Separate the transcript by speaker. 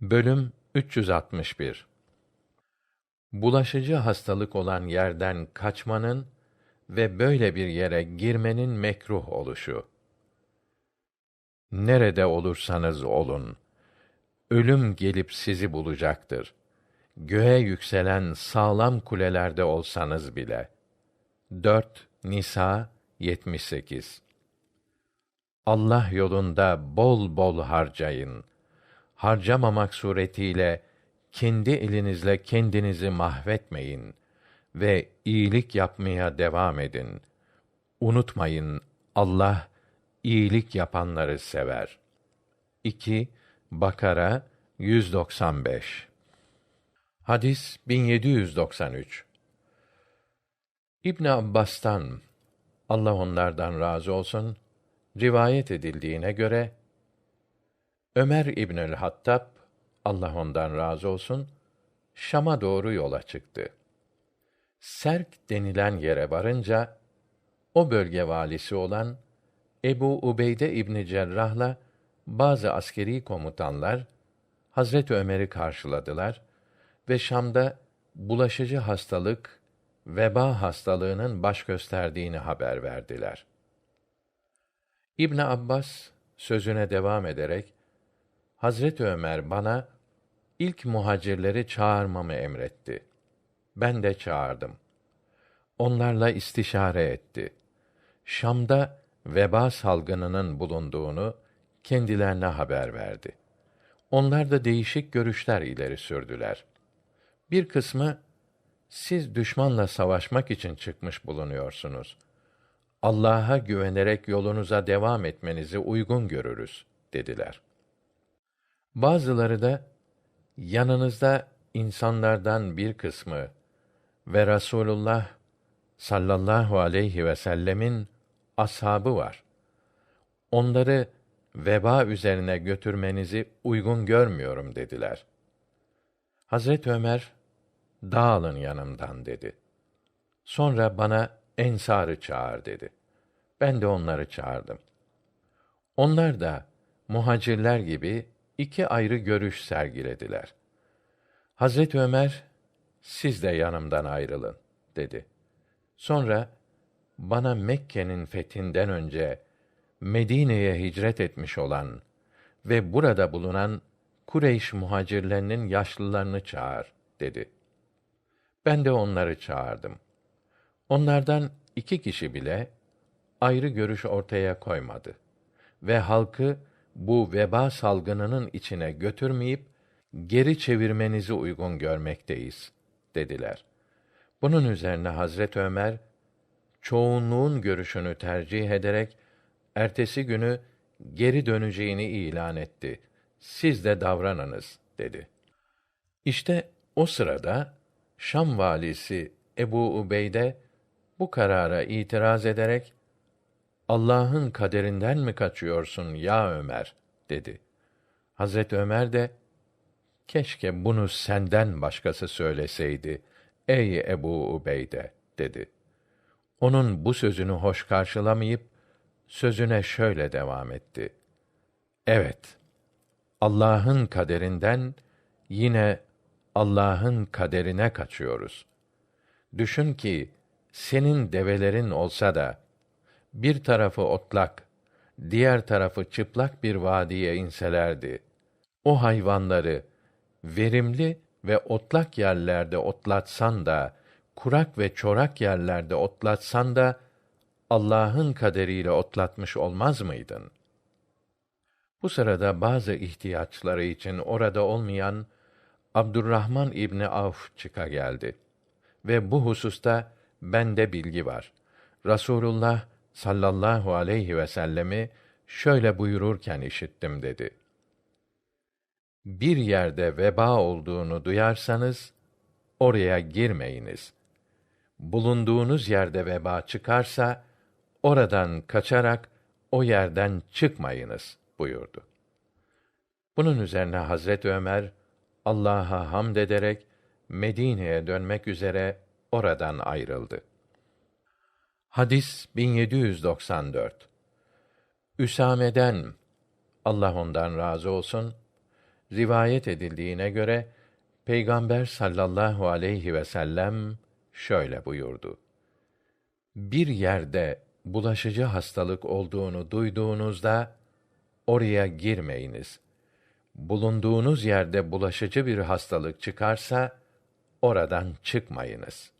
Speaker 1: Bölüm 361 Bulaşıcı hastalık olan yerden kaçmanın ve böyle bir yere girmenin mekruh oluşu. Nerede olursanız olun, ölüm gelip sizi bulacaktır. Göğe yükselen sağlam kulelerde olsanız bile. 4 Nisa 78 Allah yolunda bol bol harcayın harcamamak suretiyle kendi elinizle kendinizi mahvetmeyin ve iyilik yapmaya devam edin. Unutmayın Allah iyilik yapanları sever. 2 Bakara 195 Hadis 1793 İbn Abbas'tan Allah onlardan razı olsun rivayet edildiğine göre Ömer İbnül Hattab Allah ondan razı olsun Şam'a doğru yola çıktı. Serk denilen yere varınca o bölge valisi olan Ebu Ubeyde İbni Cerrah'la bazı askeri komutanlar Hazret Ömer'i karşıladılar ve Şam'da bulaşıcı hastalık veba hastalığının baş gösterdiğini haber verdiler. İbn Abbas sözüne devam ederek Hazret Ömer bana ilk muhacirleri çağırmamı emretti. Ben de çağırdım. Onlarla istişare etti. Şam'da veba salgınının bulunduğunu kendilerine haber verdi. Onlar da değişik görüşler ileri sürdüler. Bir kısmı siz düşmanla savaşmak için çıkmış bulunuyorsunuz. Allah'a güvenerek yolunuza devam etmenizi uygun görürüz dediler. Bazıları da yanınızda insanlardan bir kısmı ve Rasulullah sallallahu aleyhi ve sellemin ashabı var. Onları veba üzerine götürmenizi uygun görmüyorum dediler. Hazret Ömer, dağılın yanımdan dedi. Sonra bana ensarı çağır dedi. Ben de onları çağırdım. Onlar da muhacirler gibi iki ayrı görüş sergilediler. Hazret Ömer, siz de yanımdan ayrılın, dedi. Sonra, bana Mekke'nin fethinden önce Medine'ye hicret etmiş olan ve burada bulunan Kureyş muhacirlerinin yaşlılarını çağır, dedi. Ben de onları çağırdım. Onlardan iki kişi bile ayrı görüş ortaya koymadı ve halkı bu veba salgınının içine götürmeyip geri çevirmenizi uygun görmekteyiz dediler. Bunun üzerine Hazret Ömer çoğunluğun görüşünü tercih ederek ertesi günü geri döneceğini ilan etti. Siz de davranınız dedi. İşte o sırada Şam valisi Ebu Ubeyde bu karara itiraz ederek Allah'ın kaderinden mi kaçıyorsun ya Ömer dedi. Hazret Ömer de keşke bunu senden başkası söyleseydi ey Ebu Ubeyde dedi. Onun bu sözünü hoş karşılamayıp sözüne şöyle devam etti. Evet, Allah'ın kaderinden yine Allah'ın kaderine kaçıyoruz. Düşün ki senin develerin olsa da bir tarafı otlak, diğer tarafı çıplak bir vadiye inselerdi. O hayvanları verimli ve otlak yerlerde otlatsan da, kurak ve çorak yerlerde otlatsan da, Allah'ın kaderiyle otlatmış olmaz mıydın? Bu sırada bazı ihtiyaçları için orada olmayan Abdurrahman İbni Avf çıka geldi. Ve bu hususta bende bilgi var. Rasulullah sallallahu aleyhi ve sellemi şöyle buyururken işittim dedi. Bir yerde veba olduğunu duyarsanız oraya girmeyiniz. Bulunduğunuz yerde veba çıkarsa oradan kaçarak o yerden çıkmayınız buyurdu. Bunun üzerine Hazret Ömer Allah'a hamd ederek Medine'ye dönmek üzere oradan ayrıldı. Hadis 1794. Üsame'den Allah ondan razı olsun rivayet edildiğine göre Peygamber sallallahu aleyhi ve sellem şöyle buyurdu. Bir yerde bulaşıcı hastalık olduğunu duyduğunuzda oraya girmeyiniz. Bulunduğunuz yerde bulaşıcı bir hastalık çıkarsa oradan çıkmayınız.